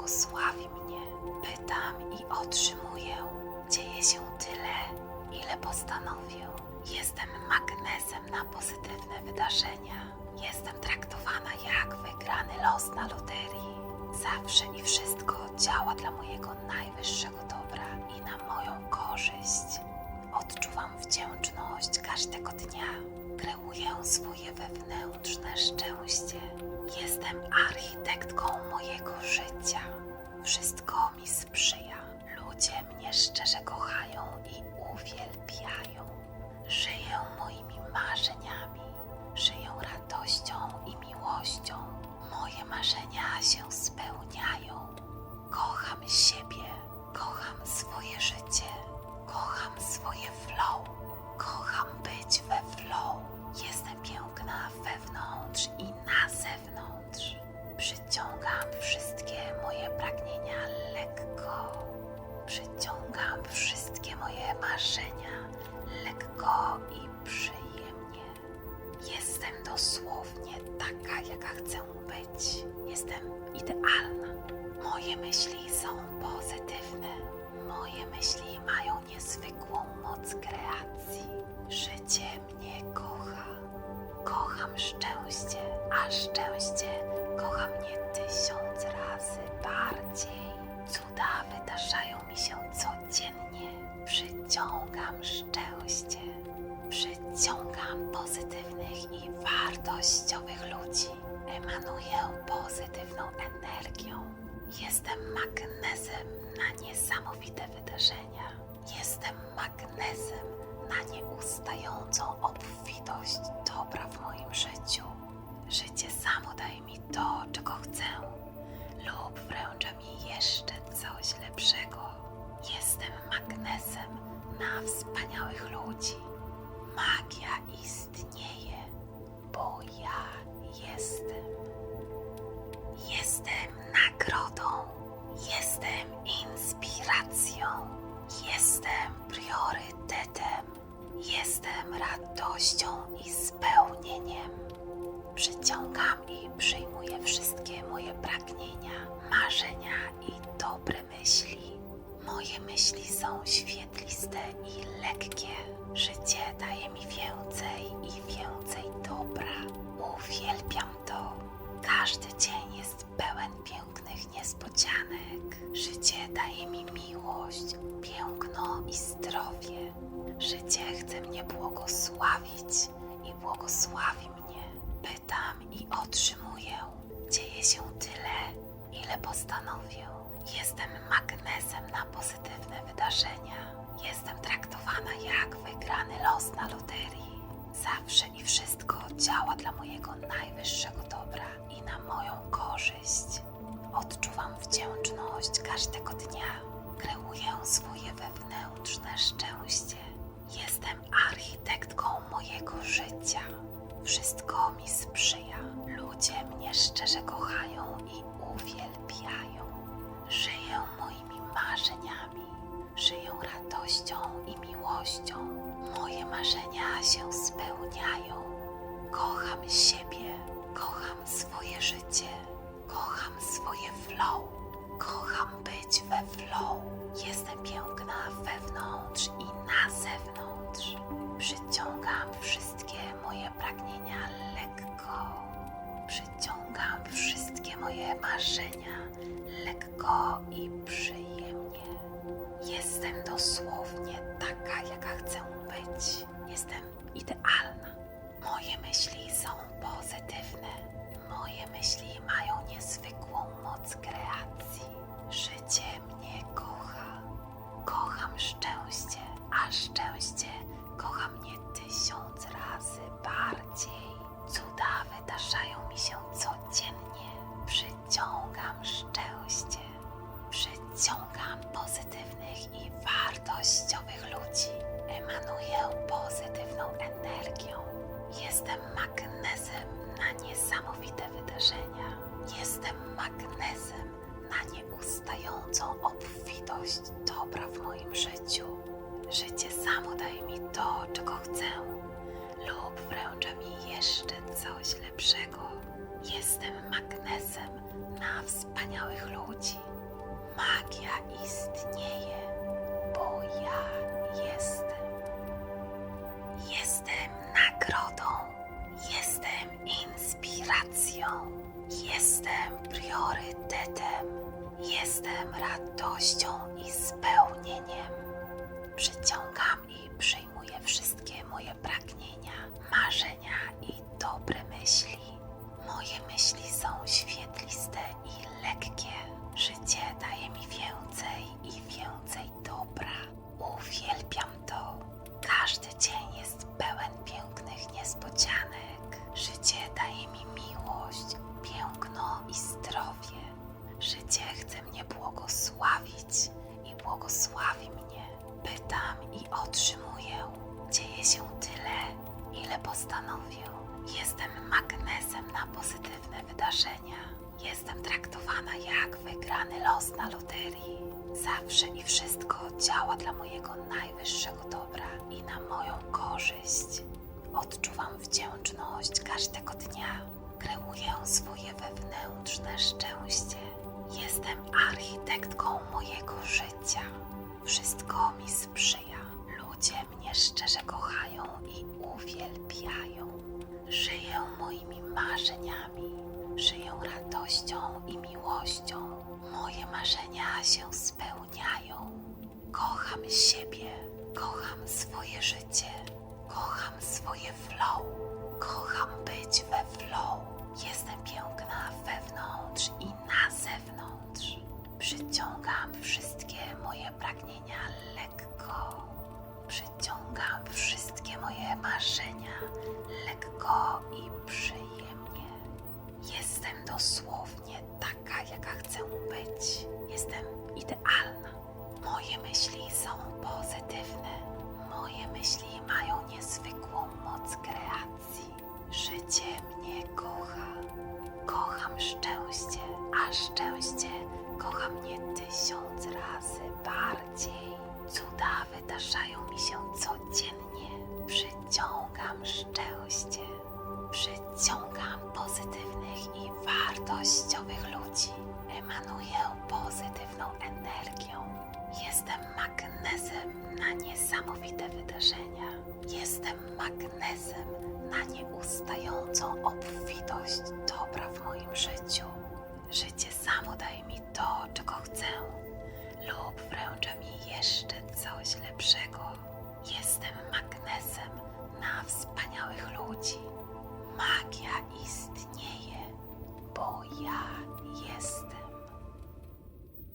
błogosławi mnie. Pytam i otrzymuję. Dzieje się tyle, ile postanowię. Jestem magnesem na pozytywne wydarzenia. Jestem traktowana jak wygrany los na loterii. Zawsze i wszystko działa dla mojego najwyższego dobra i na moją korzyść. Odczuwam wdzięczność każdego dnia. Kreuję swoje wewnętrzne szczęście. Jestem architektką mojego życia. Wszystko mi sprzyja. Ludzie mnie szczerze kochają i uwielbiają. Żyję moimi marzeniami. Żyję radością marzenia lekko i przyjemnie. Jestem dosłownie taka, jaka chcę być. Jestem idealna. Moje myśli są pozytywne. Moje myśli mają niezwykłą moc kreacji. Życie mnie kocha. Kocham szczęście, a szczęście kocha mnie tysiąc razy bardziej. Cuda wydarzają mi się codziennie. Przyciągam szczęście. Przyciągam pozytywnych i wartościowych ludzi. Emanuję pozytywną energią. Jestem magnesem na niesamowite wydarzenia. Jestem magnesem na nieustającą obfitość dobra w moim życiu. Życie samo daje mi to, czego chcę, lub wręcza mi jeszcze coś lepszego. Na wspaniałych ludzi. Magia istnieje, bo ja jestem. Jestem nagrodą, jestem inspiracją, jestem priorytetem, jestem radością i spełnieniem. Przyciągam i przyjmuję wszystkie moje pragnienia, marzenia i dobre myśli. Moje myśli są świetliste i lekkie. Życie daje mi więcej i więcej dobra. Uwielbiam to. Każdy dzień jest pełen pięknych niespodzianek. Życie daje mi miłość, piękno i zdrowie. Życie chce mnie błogosławić i błogosławi mnie. Pytam i otrzymuję. Dzieje się tyle, ile postanowię. Jestem magnesem na pozytywne wydarzenia. Jestem traktowana jak wygrany los na loterii. Zawsze i wszystko działa dla mojego najwyższego dobra i na moją korzyść. Odczuwam wdzięczność każdego dnia. Kreuję swoje wewnętrzne szczęście. Jestem architektką mojego życia. Wszystko mi sprzyja. Ludzie mnie szczerze kochają i uwielbiają. Żyję moimi marzeniami. Żyję radością i miłością. Moje marzenia się spełniają. Kocham siebie, kocham swoje życie, kocham swoje flow, kocham być we flow. Jestem piękna wewnątrz i na zewnątrz. Przyciągam wszystkie moje pragnienia lekko. Przyciągam moje marzenia lekko i przyjemnie. Jestem dosłownie taka, jaka chcę być. Jestem idealna. Moje myśli są pozytywne. Moje myśli mają wzrastającą obfitość dobra w moim życiu. Życie samo daje mi to, czego chcę, lub wręcza mi jeszcze coś lepszego. Jestem magnesem na wspaniałych ludzi. Magia istnieje, bo ja jestem. Jestem nagrodą, jestem inspiracją, jestem priorytetem jestem radością i spełnieniem. Przyciągam i przyjmuję wszystkie moje pragnienia, marzenia i dobre myśli. Moje myśli są świetliste i lekkie. Życie daje mi więcej i więcej dobra. Uwielbiam ile postanowię. Jestem magnesem na pozytywne wydarzenia. Jestem traktowana jak wygrany los na loterii. Zawsze i wszystko działa dla mojego najwyższego dobra i na moją korzyść. Odczuwam wdzięczność każdego dnia. Kreuję swoje wewnętrzne szczęście. Jestem architektką mojego życia. Wszystko mi sprzyja. Ludzie mnie szczerze kochają i uwielbiają. Żyję moimi marzeniami. Żyję radością i miłością. Moje marzenia się spełniają. Kocham siebie, kocham swoje życie, kocham swoje flow, kocham Moje myśli są pozytywne. Moje myśli mają niezwykłą moc kreacji. Życie mnie kocha. Kocham szczęście, a szczęście kocha mnie tysiąc razy bardziej. Cuda wydarzają mi się codziennie. Przyciągam szczęście. Przyciągam pozytywnych i wartościowych ludzi. Emanuję pozytywną energią. Jestem magnesem na niesamowite wydarzenia. Jestem magnesem na nieustającą obfitość dobra w moim życiu. Życie samo daje mi to, czego chcę, lub wręcza mi jeszcze coś lepszego. Jestem magnesem na wspaniałych ludzi. Magia istnieje, bo ja jestem.